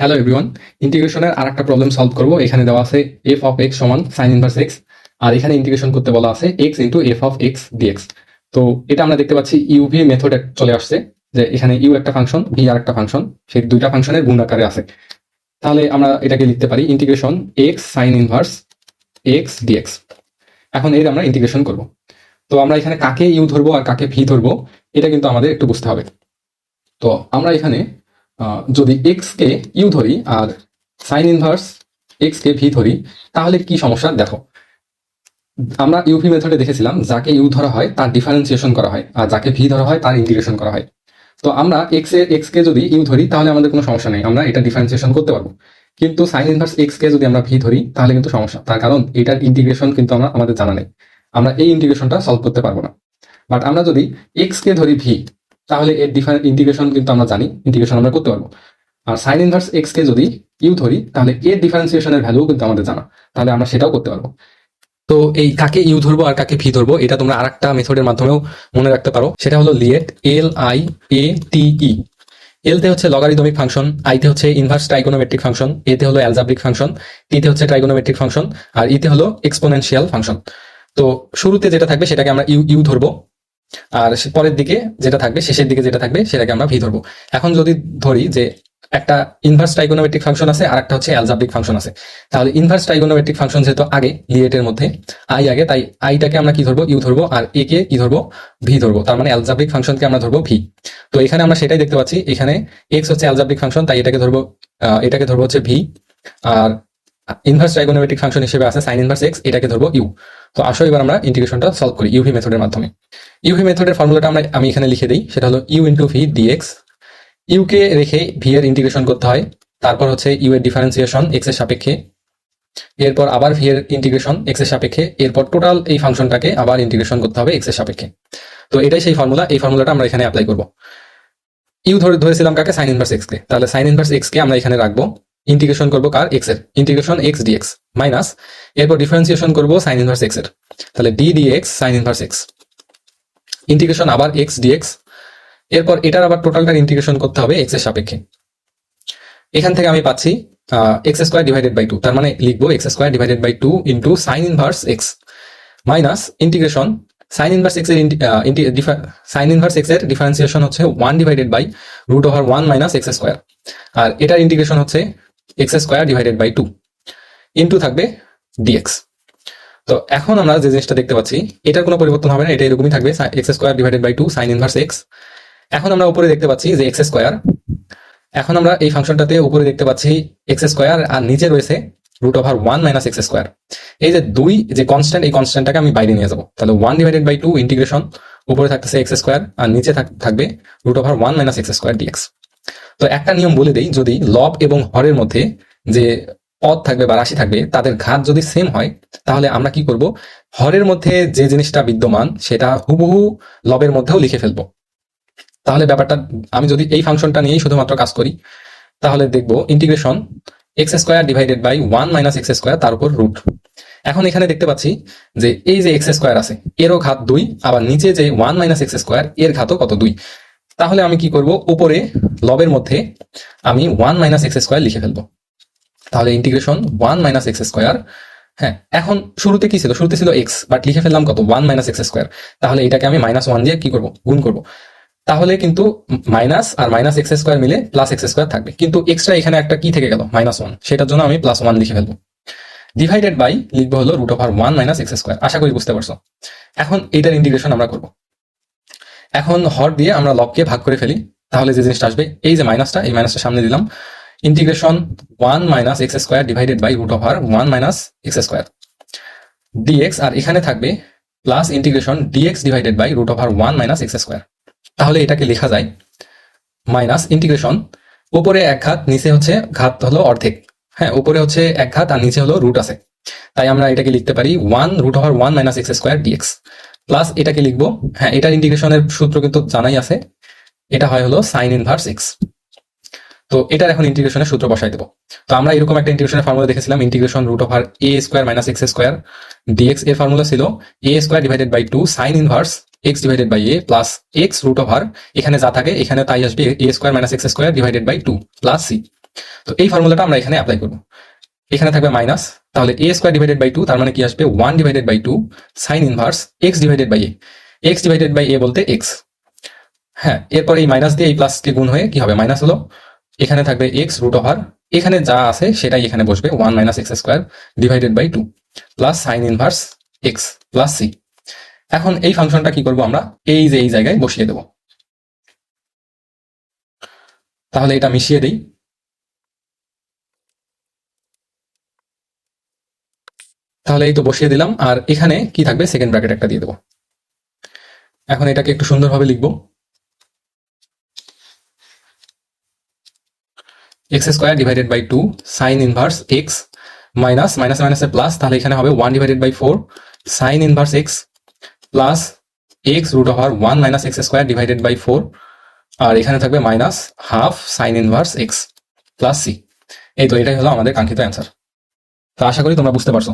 Hello everyone ইন্টিগ্রেশনের আর একটা problem solve করব। এখানে দেওয়া আছে এফ অফ এক্স সমান সাইন ইনভার্স এক্স আর এখানে ইন্টিগ্রেশন করতে বলা আছে X into F of X D X তো এটা আমরা দেখতে পাচ্ছি ইউভি মেথড চলে আসছে, যে এখানে ইউ একটা ফাংশন ভি আর একটা ফাংশন সেই দুইটা ফাংশনের গুণ আকারে আছে। তাহলে আমরা এটাকে লিখতে পারি integration X sine inverse X D X এখন এর আমরা ইন্টিগ্রেশন করব। তো আমরা এখানে কাকে ইউ ধরবো আর কাকে ভি ধরবো, এটা কিন্তু আমাদের একটু বুঝতে হবে। তো আমরা এখানে যদি এক্স কে ইউ ধরি আর সাইন ইনভার্স এক্স কে ভি ধরি, তাহলে কি সমস্যা? দেখো, আমরা ইউভি মেথডে দেখেছিলাম, যাকে ইউ ধরা হয় তার ডিফারেন্সিয়েশন করা হয় আর যাকে ভি ধরা হয় তার ইন্টিগ্রেশন করা হয়। তো আমরা এক্স এ এক্স কে যদি ইউ ধরি, তাহলে আমাদের কোনো সমস্যা নেই, আমরা এটা ডিফারেন্সিয়েশন করতে পারব। কিন্তু সাইন ইনভার্স এক্স কে যদি আমরা ভি ধরি, তাহলে কিন্তু সমস্যা, তার কারণ এটার ইন্টিগ্রেশন কিন্তু আমরা, আমাদের জানা নেই। আমরা এই ইন্টিগ্রেশনটা সলভ করতে পারব না। বাট আমরা যদি এক্স কে ধরি ভি তাহলে এর ডিফারেন্ট ইন্টিগ্রেশন কিন্তু আমরা জানি ইন্টিগ্রেশন আমরা করতে পারব। আর সাইন ইনভার্স এক্স কে যদি ইউ ধরি, তাহলে এর ডিফারেন্সিয়েশনের ভ্যালু কিন্তু আমাদের জানা। তাহলে আমরা সেটাও করতে পারব। তো এই কাকে ইউ ধরবো আর কাকে ভি ধরবো, এটা তোমরা আরেকটা মেথডের মাধ্যমেও মনে রাখতে পারো। সেটা হলো লিয়েট এল আই এ টি ই এলতে হচ্ছে লগারিদমিক ফাংশন আইতে হচ্ছে ইনভার্স ট্রাইগোনোমেট্রিক ফাংশন এতে হলো অ্যালজাব্রিক ফাংশন টিতে হচ্ছে ট্রাইগোনোমেট্রিক ফাংশন আর ইতে হলো এক্সপোনেনশিয়াল ফাংশন তো শুরুতে যেটা থাকবে, সেটাকে আমরা ইউ ইউ ধরবো। আর পরের দিকে যেটা থাকবে, শেষের দিকে যেটা থাকবে, সেটাকে আমরা ভি ধরবো। এখন যদি ধরি যে একটা ইনভার্স ট্রাইগোনোমেট্রিক ফাংশন আছে আর একটা হচ্ছে অ্যালজাব্রিক ফাংশন আছে। তাহলে ইনভার্স ট্রাইগোনোমেট্রিক ফাংশন যেহেতু আগে লিয়েটের মধ্যে আই আগে, তাই আইটাকে আমরা কি ধরবো? ইউ ধরবো, আর এ কে কি ধরবো? ভি ধরবো। তার মানে অ্যালজাব্রিক ফাংশনকে আমরা ধরবো ভি তো এখানে আমরা সেটাই দেখতে পাচ্ছি, এখানে এক্স হচ্ছে অ্যালজাব্রিক ফাংশন তাই এটাকে ধরবো এটাকে ধরবো হচ্ছে ভি আর ইনভার্স ট্রাইগোনোমেট্রিক ফাংশন হিসেবে আছে সাইন ইনভার্স এক্স এটাকে ধরবো ইউ তো আসো এবার আমরা ইন্টিগ্রেশনটা সলভ করি ইউভি মেথডের মাধ্যমে। ইউভি মেথডের ফর্মুলাটা আমরা, আমি এখানে লিখে দিই, সেটা হলো U into V D X U কে রেখে ভি এর ইন্টিগ্রেশন করতে হয়, তারপর হচ্ছে ইউ এর ডিফারেন্সিয়েশন এক্সের সাপেক্ষে। এরপর আবার ভি এর ইন্টিগ্রেশন এক্সের সাপেক্ষে। এরপর টোটাল এই ফাংশনটাকে আবার ইন্টিগ্রেশন করতে হবে এক্সের সাপেক্ষে। তো এটাই সেই ফর্মুলা এই ফর্মুলাটা আমরা এখানে অ্যাপ্লাই করব। ইউ ধরে ধরেছিলাম কাকে? সাইন ইনভার্স এক্স কে। তাহলে সাইন ইনভার্স এক্স কে আমরা এখানে রাখব। ইন্টিগ্রেশন করব কার? এক্সের। Integration X D X minus, এরপর ডিফারেন্সিয়েশন করব সাইন ইনভার্স এক্সের। তাহলে D D X sine inverse X integration আবার এক্স ডিএক্স এরপর এটার আবার টোটালটার ইন্টিগ্রেশন করতে হবে এক্সের সাপেক্ষে। এখান থেকে আমি পাচ্ছি X square divided by two তার মানে লিখব X square divided by two into sine inverse X minus integration sine inverse এক্সের সাইন ইনভার্স এক্সের ডিফারেন্সিয়েশন হচ্ছে one divided by root over one minus X square আর এটার ইন্টিগ্রেশন হচ্ছে X square divided by two into থাকবে dx তো এখন আমরা যে জিনিসটা দেখতে পাচ্ছি, এটার কোনো পরিবর্তন হবে না, এটা এরকমই থাকবে X square divided by two sine inverse X এখন আমরা উপরে দেখতে পাচ্ছি যে এক্স স্কোয়ার এখন আমরা এই ফাংশনটাতে উপরে দেখতে পাচ্ছি এক্স স্কোয়ার আর নিচে রয়েছে root over one minus X square এই যে দুই যে কনস্ট্যান্ট এই কনস্ট্যান্টটাকে আমি বাইরে নিয়ে যাব। তাহলে one divided by two integration উপরে থাকতেছে এক্স স্কোয়ার আর নিচে থাক- থাকবে root over one minus X square D X তো একটা নিয়ম বলে দেই, যদি লব এবং হরের মধ্যে যে পদ থাকবে বা রাশি থাকবে, তাদের ঘাত যদি সেম হয়, তাহলে আমরা কি করব? হরের মধ্যে যে জিনিসটা বিদ্যমান, সেটা হুবহু লবের মধ্যেও লিখে ফেলব। তাহলে ব্যাপারটা, আমি যদি এই ফাংশনটা নিয়েই শুধুমাত্র কাজ করি, তাহলে দেখব integration X square divided by one minus X square তার উপর রুট এখন এখানে দেখতে পাচ্ছি যে এই যে এক্স স্কোয়ার আছে, এরও ঘাত দুই, আবার নিচে যে ওয়ান মাইনাস এক্স স্কোয়ার এর ঘাতও কত দুই। তাহলে আমি কি করব? উপরে লবের মধ্যে আমি ওয়ান মাইনাস এক্স স্কোয়ার লিখে ফেলব। তাহলে integration one minus X square হ্যাঁ এখন শুরুতে কি ছিল? শুরুতে ছিল এক্স বাট লিখে ফেললাম কত? ওয়ান মাইনাস এক্স স্কোয়ার তাহলে এটাকে আমি মাইনাস ওয়ান দিয়ে কি করব? গুণ করব। তাহলে কিন্তু মাইনাস আর মাইনাস এক্স স্কোয়ার মিলে প্লাস এক্স স্কোয়ার থাকবে। কিন্তু এক্সট্রা এখানে একটা কি থেকে গেল? মাইনাস ওয়ান সেটার জন্য আমি প্লাস ওয়ান লিখে ফেলব। ডিভাইডেড বাই লিখব হলো root over one minus X square আশা করি বুঝতে পারছ। এখন এইটার ইন্টিগ্রেশন আমরা করব। এখন হর দিয়ে আমরা লবকে ভাগ করে ফেলি। তাহলে যে জিনিসটা আসবে, এই যে মাইনাসটা এই মাইনাসটা সামনে দিলাম। Integration one minus X square divided by root over one minus X square D X আর এখানে থাকবে plus integration D X divided by root of over one minus X square তাহলে এটাকে লেখা যায় মাইনাস ইন্টিগ্রেশন উপরে এক ঘাত, নিচে হচ্ছে ঘাত হলো অর্ধেক। হ্যাঁ উপরে হচ্ছে এক ঘাত আর নিচে হলো রুট আছে। তাই আমরা এটাকে লিখতে পারি one root over one minus X square D X plus এটাকে লিখব হ্যাঁ এটার ইন্টিগ্রেশনের সূত্র কিন্তু জানাই আছে। এটা হয় হলো সাইন ইনভার্স এক্স তো এটার এখন ইন্টিগ্রেশনের সূত্র বসাই দেবো। তো আমরা এরকম একটা ইন্টিগ্রেশনের ফর্মুলা দেখেছিলাম integration root over A square minus X square D X এর ফর্মুলা ছিল A square divided by two sine inverse X divided by A plus X root over এখানে যা থাকে এখানে তাই আসবে A square minus X square divided by two plus C তো এই ফর্মুলাটা আমরা এখানে অ্যাপ্লাই করব। এখানে থাকবে মাইনাস তাহলে A square divided by two তার মানে কি আসবে? One divided by two sine inverse X divided by A X divided by A বলতে এক্স হ্যাঁ এরপর এই মাইনাস দিয়ে এই প্লাসকে গুণ হয়ে কি হবে? মাইনাস হলো এখানে থাকবে এক্স রুট ওভার এখানে যা আছে সেটাই এখানে বসবে one minus X square divided by two plus sine inverse X plus C এখন এই ফাংশনটা কি করব আমরা? এই যে এই জায়গায় বসিয়ে দেব। তাহলে এটা মিশিয়ে দেই। তাহলে এই তো বসিয়ে দিলাম, আর এখানে কি থাকবে? সেকেন্ড ব্র্যাকেট একটা দিয়ে দেবো। এখন এটাকে একটু সুন্দরভাবে লিখব। X square divided by two sine inverse X minus minus মাইনাসে প্লাস তাহলে এখানে হবে one divided by four sine inverse X plus X root over one minus X square divided by four আর এখানে থাকবে minus half sine inverse X plus C এই তো এটাই হলো আমাদের কাঙ্ক্ষিত অ্যান্সার তো আশা করি তোমরা বুঝতে পারছ।